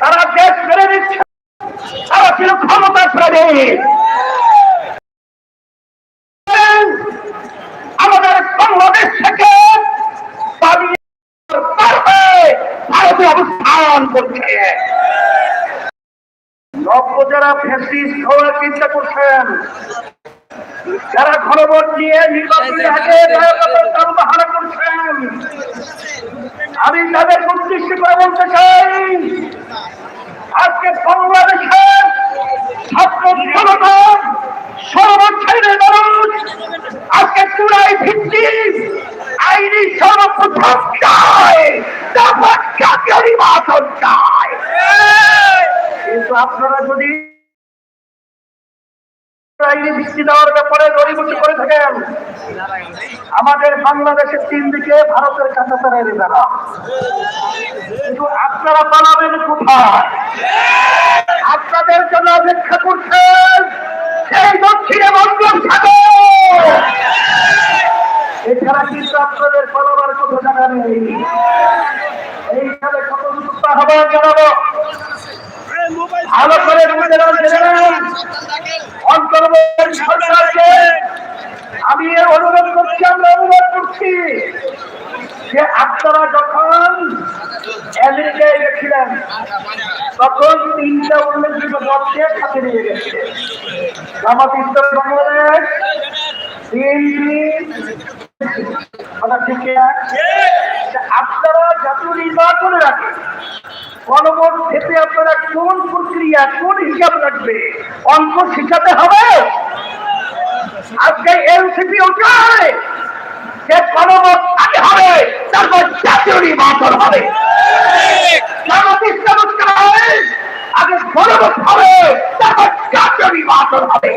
তারা দেশ মেরে দিচ্ছে তারা ছিল আমাদের বাংলাদেশ থেকে ভারতে অবস্থান করছে নব্য যারা ফ্যাসিস্ট হওয়ার চিন্তা করছেন যারা ঘনভোট বাহানা করছেন আমি তাদের উদ্দেশ্য করে বলতে চাই আজকে বাংলাদেশের ছাত্র জনতা সর্বশ্রেণীর মানুষ আজকে চূড়াই ভিত্তি আইনি সর্বপ্রথম চায় তারপর জাতীয় নির্বাচন চায়। কিন্তু আপনারা যদি আমাদের বাংলাদেশের তিন দিকে ভারতের নেবেনা কিন্তু আপনারা পালাবেন কোথায়? আপনাদের জন্য অপেক্ষা করছেন সেই দক্ষিণে থাকে এছাড়া কিন্তু আপনাদের পালাবার কোনো জায়গা নেই। এইখানে কত হবে জানাব? ভালো করে অন্তর্বর্তী আমি অনুরোধ করছি, আমরা অনুরোধ করছি যে আপনারা যখন আমেরিকায় গেছিলেন, তখন তিনটা উল্লেখযোগ্য পথকে সাথে নিয়ে গেছে। জামাত ইসলাম বাংলাদেশ আপনারা জাতীয় নির্বাচনে রাখেন গণভোট খেতে আপনারা কোন প্রক্রিয়া, কোন হিসাব রাখবে? অঙ্ক শিখাতে হবে? আজকে এনসিপি চায় যে গণভোট আগে হবে, তারপর জাতীয় নির্বাচন হবে। আগে গণভোট হবে, তারপর জাতীয় নির্বাচন হবে।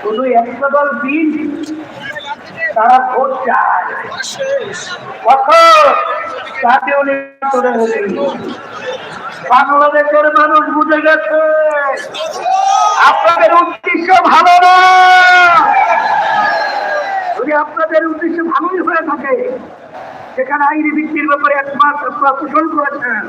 শুধু একটা দল বিল তারা ভোট চায়। বাংলাদেশের মানুষ বুঝে গেছে, আপনাদের উদ্দেশ্য ভালো না। যদি আপনাদের উদ্দেশ্য ভালোই হয়ে থাকে, সেখানে আইনি ভিত্তির ব্যাপারে একমাত্র আপনারা করেছেন